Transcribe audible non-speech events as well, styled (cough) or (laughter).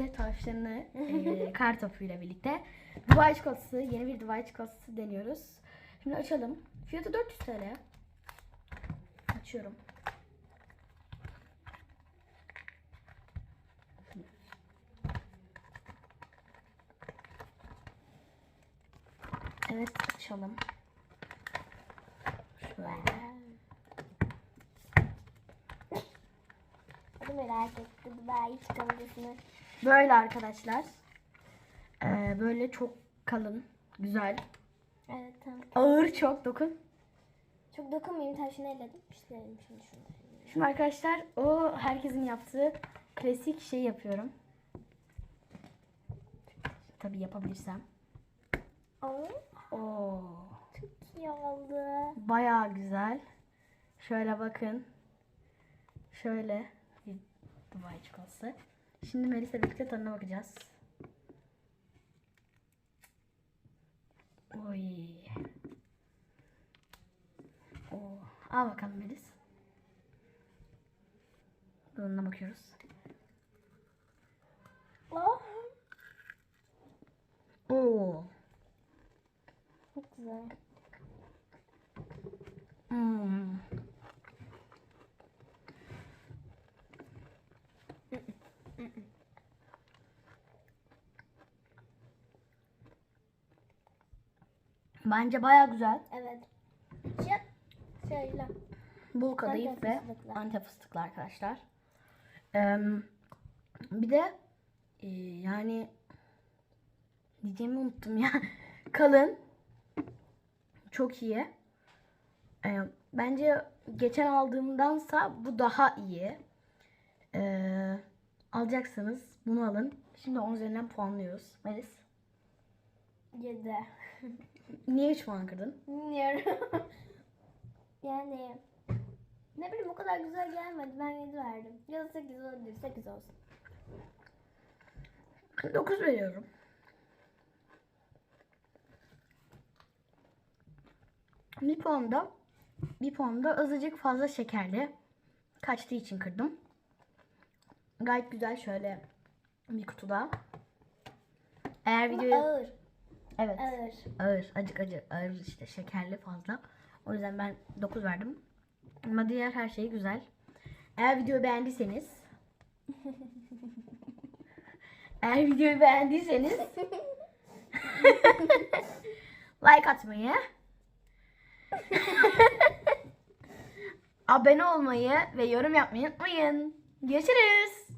birlikte tavşanı (laughs) e, kar topuyla birlikte Dubai çikolatası, yeni bir Dubai çikolatası deniyoruz. Şimdi açalım. Fiyatı 400 TL. Açıyorum. Evet açalım. Şöyle. Merak ettim. Dubai çikolatasını. Böyle arkadaşlar. Ee, böyle çok kalın, güzel. Evet tamam. Ağır çok dokun. Çok dokunmayayım. Tavşanı elledim. İşlerim şimdi şunu. Şimdi arkadaşlar o herkesin yaptığı klasik şey yapıyorum. Tabii yapabilirsem. Aa, Oo, çok iyi oldu. bayağı güzel. Şöyle bakın. Şöyle bir Dubai çikolatası. Şimdi Melis'le birlikte tadına bakacağız. Oy. Oo. Al bakalım Melis. Tadına bakıyoruz. Oh, Oo. çok güzel. Hmm. Bence baya güzel. Evet. Şöyle. Bol kadayıf ve antep fıstıklı arkadaşlar. Ee, bir de e, yani diyeceğimi unuttum ya. (laughs) Kalın. Çok iyi. Ee, bence geçen aldığımdansa bu daha iyi. Ee, alacaksanız bunu alın. Şimdi 10 üzerinden puanlıyoruz. Melis. Yedi. Niye 3 puan kırdın? Bilmiyorum. (laughs) yani ne bileyim o kadar güzel gelmedi. Ben 7 verdim. Ya da 8 olabilir. 8 olsun. 9 veriyorum. Bir puan da bir puan da azıcık fazla şekerli. Kaçtığı için kırdım. Gayet güzel şöyle bir kutuda. Eğer Ama videoyu ağır. Evet Ağır. ağır acık acı ağır işte şekerli fazla. O yüzden ben 9 verdim. Ama diğer her şey güzel. Eğer videoyu beğendiyseniz (laughs) eğer videoyu beğendiyseniz (laughs) like atmayı (laughs) abone olmayı ve yorum yapmayı unutmayın. Görüşürüz.